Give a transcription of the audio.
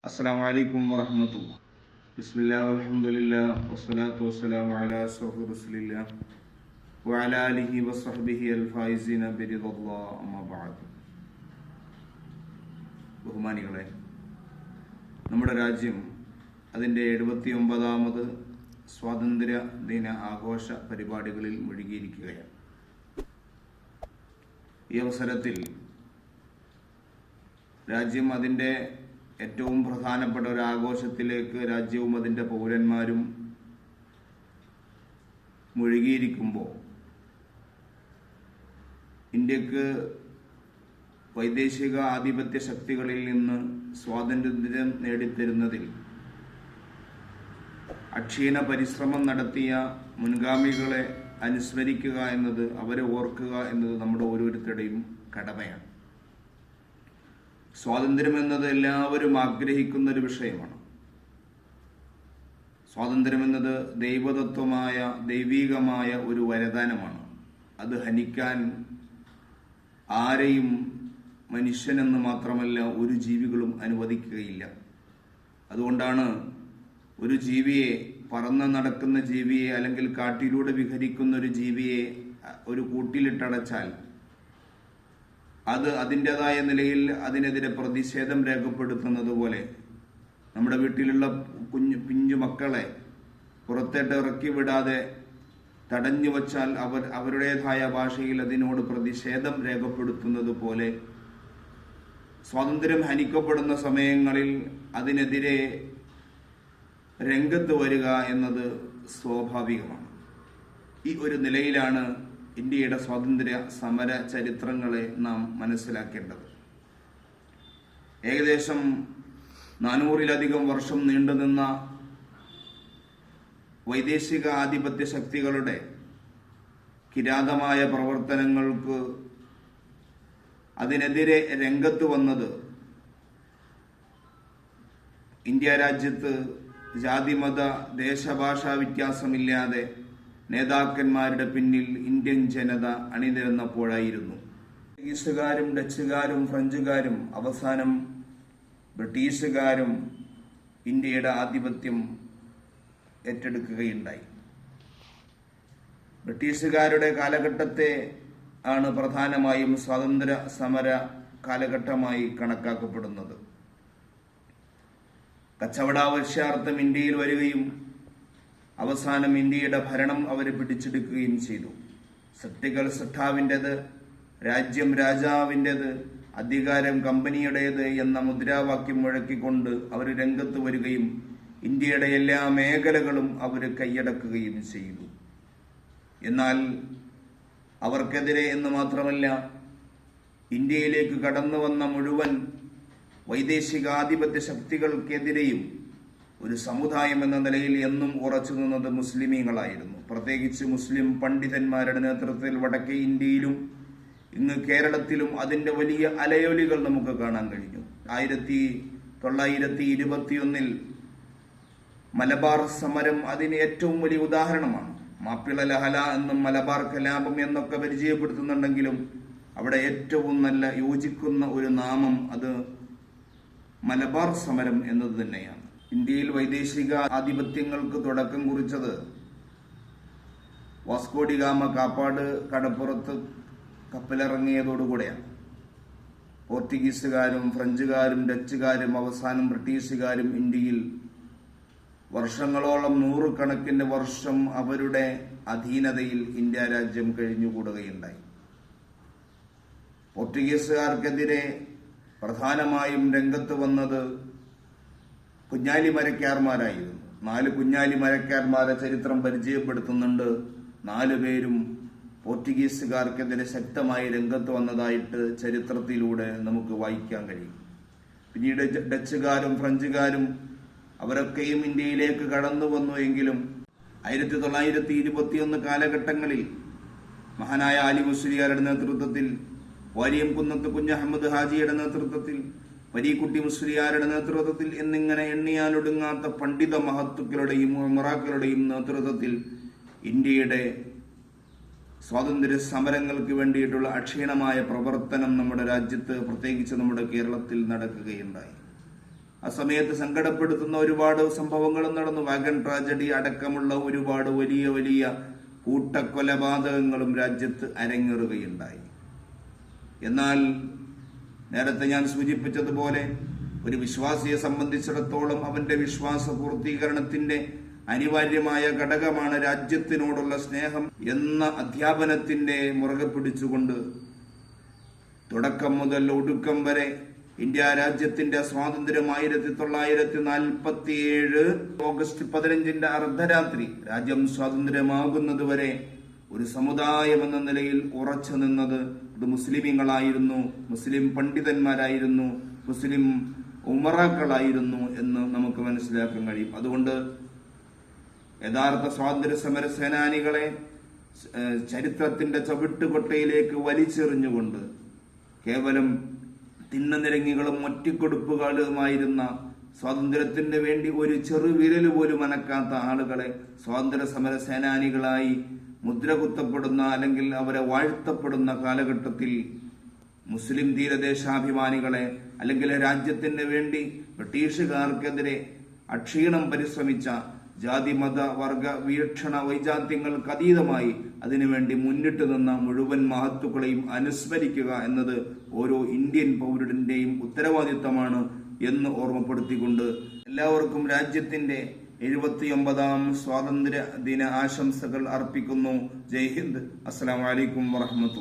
السلام عليكم ورحمة الله بسم الله والحمد لله والصلاة والسلام على أشرف رسول الله وعلى آله وصحبه الفائزين برضا الله أما بعد ബഹുമാനികളെ നമ്മുടെ രാജ്യം അതിൻ്റെ എഴുപത്തി ഒമ്പതാമത് സ്വാതന്ത്ര്യ ദിന ആഘോഷ പരിപാടികളിൽ മുഴുകിയിരിക്കുകയാണ് ഈ അവസരത്തിൽ രാജ്യം അതിൻ്റെ ഏറ്റവും പ്രധാനപ്പെട്ട ഒരു ആഘോഷത്തിലേക്ക് രാജ്യവും അതിന്റെ പൗരന്മാരും മുഴുകിയിരിക്കുമ്പോൾ ഇന്ത്യയ്ക്ക് വൈദേശിക ആധിപത്യ ശക്തികളിൽ നിന്ന് സ്വാതന്ത്ര്യം നേടിത്തരുന്നതിൽ അക്ഷീണ പരിശ്രമം നടത്തിയ മുൻഗാമികളെ അനുസ്മരിക്കുക എന്നത് അവരെ ഓർക്കുക എന്നത് നമ്മുടെ ഓരോരുത്തരുടെയും കടമയാണ്. സ്വാതന്ത്ര്യം എന്നത് എല്ലാവരും ആഗ്രഹിക്കുന്ന ഒരു വിഷയമാണ്. സ്വാതന്ത്ര്യം എന്നത് ദൈവതത്വമായ ദൈവീകമായ ഒരു വരദാനമാണ്. അത് ഹനിക്കാൻ ആരെയും മനുഷ്യനെന്ന് മാത്രമല്ല ഒരു ജീവികളും അനുവദിക്കുകയില്ല. അതുകൊണ്ടാണ് ഒരു ജീവിയെ പറന്ന് നടക്കുന്ന ജീവിയെ അല്ലെങ്കിൽ കാട്ടിലൂടെ വിഹരിക്കുന്ന ഒരു ജീവിയെ ഒരു കൂട്ടിലിട്ടടച്ചാൽ അത് അതിന്റെതായ നിലയിൽ അതിനെതിരെ പ്രതിഷേധം രേഖപ്പെടുത്തുന്നത് പോലെ നമ്മുടെ വീട്ടിലുള്ള കുഞ്ഞു പിഞ്ചു മക്കളെ പുറത്തേട്ട് ഇറക്കി വിടാതെ തടഞ്ഞു വച്ചാൽ അവർ അവരുടേതായ ഭാഷയിൽ അതിനോട് പ്രതിഷേധം രേഖപ്പെടുത്തുന്നത് പോലെ സ്വാതന്ത്ര്യം ഹനിക്കപ്പെടുന്ന സമയങ്ങളിൽ അതിനെതിരെ രംഗത്ത് വരിക എന്നത് സ്വാഭാവികമാണ്. ഈ ഒരു നിലയിലാണ് ഇന്ത്യയുടെ സ്വാതന്ത്ര്യ സമര ചരിത്രങ്ങളെ നാം മനസ്സിലാക്കേണ്ടത്. ഏകദേശം നാനൂറിലധികം വർഷം നീണ്ടുനിന്ന വൈദേശിക ആധിപത്യ ശക്തികളുടെ കിരാതമായ പ്രവർത്തനങ്ങൾക്ക് അതിനെതിരെ രംഗത്ത് വന്നത് ഇന്ത്യ രാജ്യത്ത് ജാതിമത ദേശഭാഷാ വ്യത്യാസമില്ലാതെ നേതാക്കന്മാരുടെ പിന്നിൽ ഇന്ത്യൻ ജനത അണിനിരന്നപ്പോഴായിരുന്നു. ബ്രിട്ടീഷുകാരും ഡച്ചുകാരും ഫ്രഞ്ചുകാരും അവസാനം ബ്രിട്ടീഷുകാരും ഇന്ത്യയുടെ ആധിപത്യം ഏറ്റെടുക്കുകയുണ്ടായി. ബ്രിട്ടീഷുകാരുടെ കാലഘട്ടത്തെ ആണ് പ്രധാനമായും സ്വാതന്ത്ര്യ സമര കാലഘട്ടമായി കണക്കാക്കപ്പെടുന്നത്. കച്ചവടാവശ്യാർത്ഥം ഇന്ത്യയിൽ വരികയും അവസാനം ഇന്ത്യയുടെ ഭരണം അവർ പിടിച്ചെടുക്കുകയും ചെയ്തു. സൃഷ്ടികൾ സൃഷ്ടാവിന്റെത് രാജ്യം രാജാവിന്റെത് അധികാരം കമ്പനിയുടേത് എന്ന മുദ്രാവാക്യം മുഴക്കിക്കൊണ്ട് അവർ രംഗത്ത് വരികയും ഇന്ത്യയുടെ എല്ലാ മേഖലകളും അവർ കൈയടക്കുകയും ചെയ്തു. എന്നാൽ അവർക്കെതിരെ എന്ന് മാത്രമല്ല ഇന്ത്യയിലേക്ക് കടന്നു വന്ന മുഴുവൻ വൈദേശികാധിപത്യ ശക്തികൾക്കെതിരെയും ഒരു സമുദായം എന്ന നിലയിൽ എന്നും ഉറച്ചു നിന്നത് മുസ്ലിമീങ്ങളായിരുന്നു. പ്രത്യേകിച്ച് മുസ്ലിം പണ്ഡിതന്മാരുടെ നേതൃത്വത്തിൽ വടക്കേ ഇന്ത്യയിലും ഇന്ന് കേരളത്തിലും അതിന്റെ വലിയ അലയൊലികൾ നമുക്ക് കാണാൻ കഴിഞ്ഞു. ആയിരത്തി തൊള്ളായിരത്തി ഇരുപത്തിയൊന്നിൽ മലബാർ സമരം അതിന് ഏറ്റവും വലിയ ഉദാഹരണമാണ്. മാപ്പിള ലഹല എന്നും മലബാർ കലാപം എന്നൊക്കെ പരിചയപ്പെടുത്തുന്നുണ്ടെങ്കിലും അവിടെ ഏറ്റവും നല്ല യോജിക്കുന്ന ഒരു നാമം അത് മലബാർ സമരം എന്നത് തന്നെയാണ്. ഇന്ത്യയിൽ വൈദേശിക ആധിപത്യങ്ങൾക്ക് തുടക്കം കുറിച്ചത് വാസ്കോഡിഗാമ കാപ്പാട് കടപ്പുറത്ത് കപ്പലിറങ്ങിയതോടുകൂടെയാണ് പോർച്ചുഗീസുകാരും ഫ്രഞ്ചുകാരും ഡച്ചുകാരും അവസാനം ബ്രിട്ടീഷുകാരും ഇന്ത്യയിൽ വർഷങ്ങളോളം നൂറുകണക്കിന് വർഷം അവരുടെ അധീനതയിൽ ഇന്ത്യ രാജ്യം കഴിഞ്ഞുകൂടുകയുണ്ടായി. പോർച്ചുഗീസുകാർക്കെതിരെ പ്രധാനമായും രംഗത്ത് വന്നത് കുഞ്ഞാലി മരക്കാർമാരായിരുന്നു. നാല് കുഞ്ഞാലി മരക്കാർമാരെ ചരിത്രം പരിചയപ്പെടുത്തുന്നുണ്ട്. നാലു പേരും പോർച്ചുഗീസുകാർക്കെതിരെ ശക്തമായി രംഗത്ത് വന്നതായിട്ട് ചരിത്രത്തിലൂടെ നമുക്ക് വായിക്കാൻ കഴിയും. പിന്നീട് ഡച്ചുകാരും ഫ്രഞ്ചുകാരും അവരൊക്കെയും ഇന്ത്യയിലേക്ക് കടന്നു വന്നു എങ്കിലും ആയിരത്തി തൊള്ളായിരത്തി ഇരുപത്തിയൊന്ന് കാലഘട്ടങ്ങളിൽ മഹാനായ അലി മുസ്ലിയാരുടെ നേതൃത്വത്തിൽ വാരിയം കുന്നത്ത് കുഞ്ഞഹമ്മദ് ഹാജിയുടെ നേതൃത്വത്തിൽ പരീക്കുട്ടി മുസ്ലിയാരുടെ നേതൃത്വത്തിൽ എന്നിങ്ങനെ എണ്ണിയാലൊടുങ്ങാത്ത പണ്ഡിത മഹത്തുക്കളുടെയും മൊറാക്കളുടെയും നേതൃത്വത്തിൽ ഇന്ത്യയുടെ സ്വാതന്ത്ര്യ സമരങ്ങൾക്ക് വേണ്ടിയിട്ടുള്ള അക്ഷീണമായ പ്രവർത്തനം നമ്മുടെ രാജ്യത്ത് പ്രത്യേകിച്ച് നമ്മുടെ കേരളത്തിൽ നടക്കുകയുണ്ടായി. ആ സമയത്ത് സങ്കടപ്പെടുത്തുന്ന ഒരുപാട് സംഭവങ്ങളും നടന്നു. വാഗൺ ട്രാജഡി അടക്കമുള്ള ഒരുപാട് വലിയ വലിയ കൂട്ടക്കൊലപാതകങ്ങളും രാജ്യത്ത് അരങ്ങേറുകയുണ്ടായി. എന്നാൽ നേരത്തെ ഞാൻ സൂചിപ്പിച്ചതുപോലെ ഒരു വിശ്വാസിയെ സംബന്ധിച്ചിടത്തോളം അവന്റെ വിശ്വാസ പൂർത്തീകരണത്തിന്റെ അനിവാര്യമായ ഘടകമാണ് രാജ്യത്തിനോടുള്ള സ്നേഹം എന്ന അധ്യാപനത്തിന്റെ മുറുകെ പിടിച്ചുകൊണ്ട് തുടക്കം മുതൽ ഒടുക്കം വരെ ഇന്ത്യ രാജ്യത്തിന്റെ സ്വാതന്ത്ര്യം ആയിരത്തി തൊള്ളായിരത്തി നാൽപ്പത്തിയേഴ് ഓഗസ്റ്റ് പതിനഞ്ചിന്റെ അർദ്ധരാത്രി രാജ്യം സ്വാതന്ത്ര്യമാകുന്നത് വരെ ഒരു സമുദായം എന്ന നിലയിൽ ഉറച്ചു നിന്നത് അത് മുസ്ലിമീങ്ങളായിരുന്നു മുസ്ലിം പണ്ഡിതന്മാരായിരുന്നു മുസ്ലിം ഉമറാക്കളായിരുന്നു എന്ന് നമുക്ക് മനസ്സിലാക്കാൻ കഴിയും. അതുകൊണ്ട് യഥാർത്ഥ സ്വാതന്ത്ര്യ സമര സേനാനികളെ ചരിത്രത്തിന്റെ ചവിട്ടുകൊട്ടയിലേക്ക് വലിച്ചെറിഞ്ഞുകൊണ്ട് കേവലം തിണ്ണനിരങ്ങികളും ഒറ്റക്കൊടുപ്പുകളുമായിരുന്ന സ്വാതന്ത്ര്യത്തിന് വേണ്ടി ഒരു ചെറുവിരൽ പോലും അനക്കാത്ത ആളുകളെ സ്വാതന്ത്ര്യ സമര സേനാനികളായി മുദ്ര കുത്തപ്പെടുന്ന അല്ലെങ്കിൽ അവരെ വാഴ്ത്തപ്പെടുന്ന കാലഘട്ടത്തിൽ മുസ്ലിം തീരദേശാഭിമാനികളെ അല്ലെങ്കിൽ രാജ്യത്തിന് വേണ്ടി ബ്രിട്ടീഷുകാർക്കെതിരെ അക്ഷീണം പരിശ്രമിച്ച ജാതി മത വർഗ വീക്ഷണ വൈജാത്യങ്ങൾക്ക് അതീതമായി അതിനുവേണ്ടി മുന്നിട്ട് നിന്ന മുഴുവൻ മഹത്തുക്കളെയും അനുസ്മരിക്കുക എന്നത് ഓരോ ഇന്ത്യൻ പൗരന്റെയും ഉത്തരവാദിത്തമാണ് എന്ന് ഓർമ്മപ്പെടുത്തിക്കൊണ്ട് എല്ലാവർക്കും രാജ്യത്തിന്റെ എഴുപത്തിയൊമ്പതാം സ്വാതന്ത്ര്യ ദിന ആശംസകൾ അർപ്പിക്കുന്നു. ജയ് ഹിന്ദ്. അസ്സലാമു അലൈക്കും വറഹ്മത്തുള്ളാഹി.